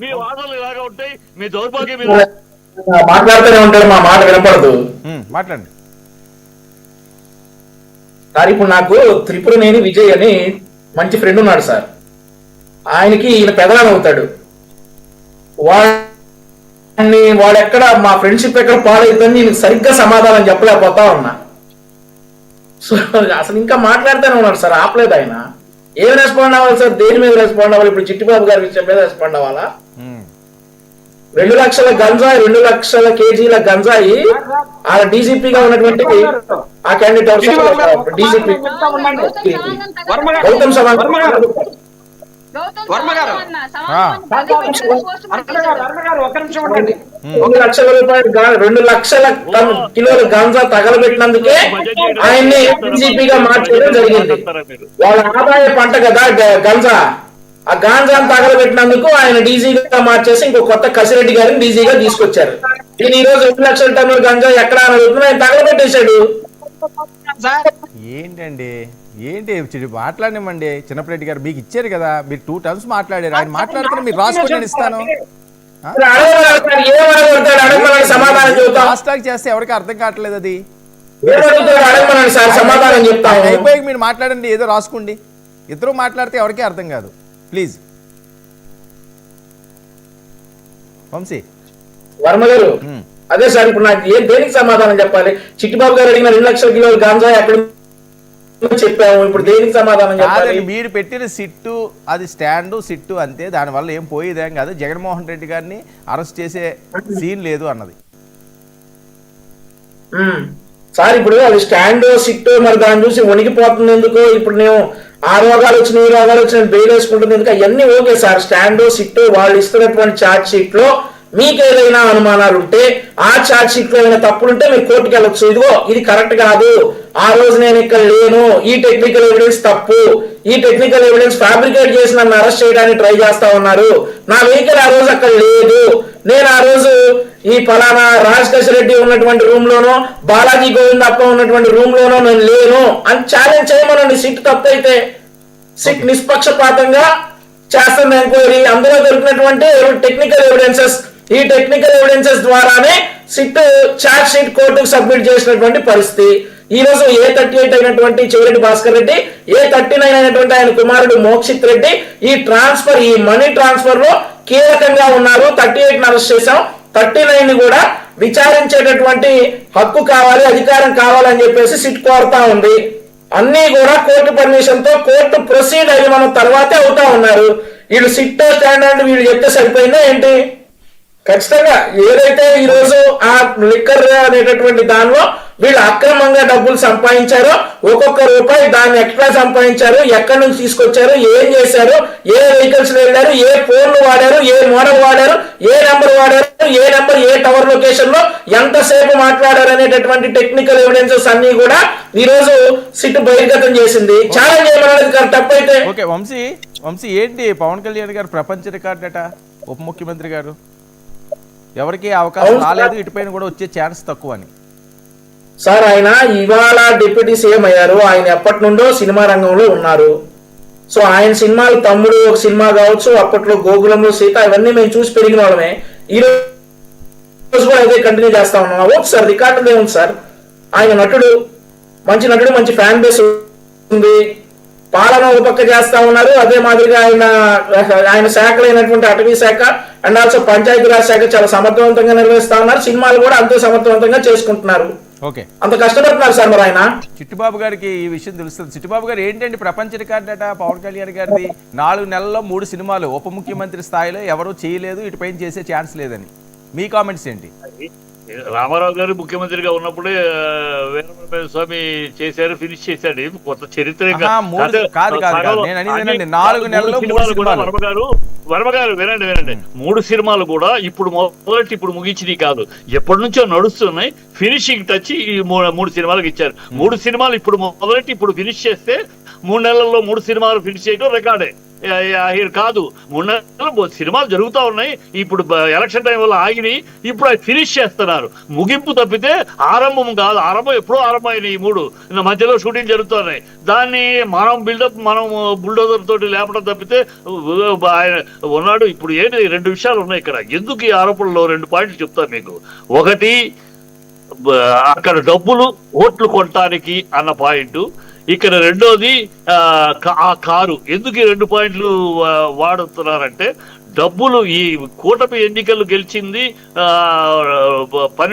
మీ వాదనలు ఇలాగా ఉంటాయి మీ దౌర్భాగ్యం ఇలా మాట్లాడుతూనే ఉంటాడు మా మాట వినపడదు. మాట్లాడండి. సార్ ఇప్పుడు నాకు త్రిపురనేని విజయ్ అని మంచి ఫ్రెండ్ ఉన్నాడు సార్. ఆయనకి ఈయన పెదనాన్న అవుతాడు. వాడిని వాడెక్కడ మా ఫ్రెండ్షిప్ ఎక్కడ పాడైతుందని నేను సరిగ్గా సమాధానం చెప్పలేకపోతా ఉన్నా. సో అసలు ఇంకా మాట్లాడుతూనే ఉన్నాడు సార్ ఆపలేదు ఆయన. ఏం రెస్పాండ్ అవ్వాలి సార్? దేని మీద రెస్పాండ్ అవ్వాలి? ఇప్పుడు చిట్టిబాబు గారి విషయం మీద రెస్పాండ్ అవ్వాలా? రెండు లక్షల గంజాయి రెండు లక్షల కేజీల గంజాయి ఆ డీజీపీగా ఉన్నటువంటి ఆ క్యాండిడేట్ డీజీపీ గౌతమ్ సవాంగ్. వర్మ గారు. వర్మ గారు. ఆ. వర్మ గారు ఒక్క నిమిషం ఉండండి. రెండు లక్షల రూపాయలు రెండు లక్షల కిలోల గాంజా తగలబెట్టినందుకే ఆయన్ని డీజీపీగా మార్చడం జరిగింది. వాళ్ళ ఆదాయ పంట కదా గంజా. ఆ గాంజాను తగలబెట్టినందుకు ఆయన డీజీగా మార్చేసి ఇంకో కొత్త కసిరెడ్డి గారిని డీజీగా తీసుకొచ్చారు. ఈయన ఈ రోజు రెండు లక్షల టన్నుల గంజా ఎక్కడ అని అడుగుతున్నా ఆయన తగలబెట్టేశాడు. ఏంటండి? ఏంటి? చి- మాట్లాడనివ్వండి. చిన్నప్పరెడ్డి గారు మీకు ఇచ్చారు కదా. మీరు టూ టర్మ్స్ మాట్లాడారు. ఆయన మాట్లాడుతున్న మీరు రాసుకొని నేను ఇస్తాను. చేస్తే ఎవరికి అర్థం కావట్లేదు అది. అయిపోయాక మీరు మాట్లాడండి ఏదో రాసుకోండి. ఇద్దరు మాట్లాడితే ఎవరికీ అర్థం కాదు. ప్లీజ్ వంశీ. వర్మ గారు. అదే సార్ ఇప్పుడు నాకు ఏం దేనికి సమాధానం చెప్పాలి? చిట్టిబాబు గారు అడిగిన రెండు లక్షల కిలోల గాంజా ఎక్కడ చెప్పాము. ఇప్పుడు దేనికి సమాధానం చెప్పాలి? మీరు పెట్టిన సిట్టు అది స్టాండు సిట్టు అంతే. దానివల్ల ఏం పోయేదేం కాదు. జగన్మోహన్ రెడ్డి గారిని అరెస్ట్ చేసే సీన్ లేదు అన్నది. సార్ ఇప్పుడు అది స్టాండ్ సిట్ మరి దాన్ని చూసి వణికిపోతుంది ఎందుకు? ఇప్పుడు నేను ఆ రోగాలు వచ్చిన ఈ రోగాలు వచ్చిన బెయిల్ వేసుకుంటుంది ఎందుకు? అవన్నీ ఓకే సార్. స్టాండ్ సిట్ వాళ్ళు ఇస్తున్నటువంటి ఛార్జ్ షీట్లో మీకు ఏదైనా అనుమానాలు ఉంటే ఆ ఛార్జ్ షీట్లో ఏమైనా తప్పులుంటే మీరు కోర్టుకి వెళ్ళొచ్చు ఇదిగో ఇది కరెక్ట్ కాదు. ఆ రోజు నేను ఇక్కడ లేను. ఈ టెక్నికల్ ఎవిడెన్స్ తప్పు. ఈ టెక్నికల్ ఎవిడెన్స్ ఫ్యాబ్రికేట్ చేసి నన్ను అరెస్ట్ చేయడానికి ట్రై చేస్తా ఉన్నారు. నా వెహికల్ ఆ రోజు అక్కడ లేదు. నేను ఆ రోజు ఈ ఫలానా రాజకేశ్ రెడ్డి ఉన్నటువంటి రూమ్ లోనో బాలాజీ గోవింద్ అప్ప ఉన్నటువంటి రూమ్ లోనో నేను లేను. అని ఛాలెంజ్ చేయమనండి. సిట్ తప్పైతే. సిట్ నిష్పక్షపాతంగా చేస్తున్న ఎంక్వైరీ. అందులో దొరికినటువంటి టెక్నికల్ ఎవిడెన్సెస్ ఈ టెక్నికల్ ఎవిడెన్సెస్ ద్వారానే సిట్ చార్జ్ షీట్ కోర్టుకు సబ్మిట్ చేసినటువంటి పరిస్థితి. ఈ రోజు ఏ థర్టీ ఎయిట్ అయినటువంటి Chevireddy Bhaskar Reddy A thirty nine అయినటువంటి ఆయన కుమారుడు మోక్షిత్ రెడ్డి ఈ ట్రాన్స్ఫర్ ఈ మనీ ట్రాన్స్ఫర్లో కీలకంగా ఉన్నారు. థర్టీ ఎయిట్ అరెస్ట్ చేశాం. థర్టీ నైన్ని కూడా విచారించేటటువంటి హక్కు కావాలి అధికారం కావాలని చెప్పేసి సిట్ కోరుతా ఉంది. అన్ని కూడా కోర్టు పర్మిషన్తో కోర్టు ప్రొసీడ్ అయ్యి మనం తర్వాతే అవుతా ఉన్నారు. వీళ్ళు సిట్ స్టాండర్డ్ వీళ్ళు చెప్తే సరిపోయిందా ఏంటి? ఖచ్చితంగా ఏదైతే ఈ రోజు ఆ లిక్కర్ అనేటటువంటి దానిలో వీళ్ళు అక్రమంగా డబ్బులు సంపాదించారో ఒక్కొక్క రూపాయి దాన్ని ఎట్లా సంపాదించారు ఎక్కడి నుంచి తీసుకొచ్చారు ఏం చేశారు ఏ వెహికల్స్ వెళ్ళారు ఏ ఫోన్లు వాడారు ఏ మోడల్ వాడారు ఏ నెంబర్ వాడారు ఏ నెంబర్ ఏ టవర్ లొకేషన్లో ఎంతసేపు మాట్లాడారు అనేటటువంటి టెక్నికల్ ఎవిడెన్సెస్ అన్ని కూడా ఈ రోజు సిట్ బహిర్గతం చేసింది. ఛాలెంజ్ చేయమన్నది తప్పైతే. ఓకే వంశీ వంశీ ఏంటి పవన్ కళ్యాణ్ గారు ప్రపంచ రికార్డ్ అట ఉప ముఖ్యమంత్రి గారు? ఎవరికి అవకాశం. రాలేదు ఇటుపైన కూడా వచ్చే ఛాన్స్ తక్కువ అని సార్ ఆయన ఇవాళ డిప్యూటీ సీఎం అయ్యారు. ఆయన ఎప్పటి నుండో సినిమా రంగంలో ఉన్నారు. సో ఆయన సినిమాలు తమ్ముడు ఒక సినిమా కావచ్చు అప్పట్లో గోకులంలో సీత ఇవన్నీ మేము చూసి పెరిగిన వాళ్ళమే. ఈ రోజు కూడా అదే కంటిన్యూ చేస్తా ఉన్నాం. ఓకే సార్ రికార్డు ఏముంది సార్? ఆయన నటుడు మంచి నటుడు మంచి ఫ్యాన్ బేస్ ఉంది. పాలన ఒక పక్క చేస్తా ఉన్నారు. అదే మాదిరిగా ఆయన ఆయన శాఖలైనటువంటి అటవీ శాఖ అండ్ ఆల్సో పంచాయతీరాజ్ శాఖ చాలా సమర్థవంతంగా నిర్వహిస్తా ఉన్నారు. సినిమాలు కూడా అంతే సమర్థవంతంగా చేసుకుంటున్నారు. ఓకే. అంత కష్టపడుతున్నారు సార్ మరి ఆయన. చిట్టుబాబు గారికి ఈ విషయం తెలుస్తుంది. చిట్టుబాబు గారు ఏంటండి ప్రపంచ రికార్డ్ అట పవన్ కళ్యాణ్ గారిది? నాలుగు నెలల్లో మూడు సినిమాలు ఉప ముఖ్యమంత్రి స్థాయిలో ఎవరూ చేయలేదు ఇటుపైన చేసే ఛాన్స్ లేదని. మీ కామెంట్స్ ఏంటి? రామారావు గారు ముఖ్యమంత్రిగా ఉన్నప్పుడే ఆ, వీరబ్రహ్మ స్వామి చేశారు ఫినిష్ చేశాడు. కొత్త చరిత్ర ఏం కాదు. ఆహా, మూడు- అంటే కాదు, కాదు, కాదు. సగం- నేను అనేది అన్ని- ఏంటంటే నాలుగు నెలల్లో మూడు సినిమాలు కూడా సినిమాలు. వర్మ గారు వర్మ గారు వినండి వినండి. మూడు సినిమాలు కూడా ఇప్పుడు మొదటి ఇప్పుడు ముగించినవి కాదు. ఎప్పటి నుంచో నడుస్తున్నాయి. ఫినిషింగ్ టచ్ ఈ మూడు సినిమాలకు ఇచ్చారు. మూడు సినిమాలు ఇప్పుడు మొదలెట్టి ఇప్పుడు ఫినిష్ చేస్తే మూడు నెలల్లో మూడు సినిమాలు ఫినిష్ చేయడం రికార్డే కాదు. మూడు నెలలు సినిమాలు జరుగుతూ ఉన్నాయి. ఇప్పుడు ఎలక్షన్ టైం వల్ల ఆగినాయి. ఇప్పుడు అవి ఫినిష్ చేస్తున్నారు. ముగింపు తప్పితే ఆరంభం కాదు. ఆరంభం ఎప్పుడో ఆరంభమైనాయి ఈ మూడు. మధ్యలో షూటింగ్ జరుగుతున్నాయి. దాన్ని మనం బిల్డప్ మనం బుల్డోజర్ తోటి లేపడం తప్పితే ఆయన ఉన్నాడు. ఇప్పుడు ఏంటి? రెండు విషయాలు ఉన్నాయి ఇక్కడ. ఎందుకు ఈ ఆరోపణలో రెండు పాయింట్లు చెప్తాను మీకు? ఒకటి అక్కడ డబ్బులు ఓట్లు కొనటానికి అన్న పాయింట్. ఇక్కడ రెండోది ఆ, ఆ కారు. ఎందుకు ఈ రెండు పాయింట్లు వాడుతున్నారంటే డబ్బులు ఈ కూటమి ఎన్నికలు గెలిచింది ఆ, పని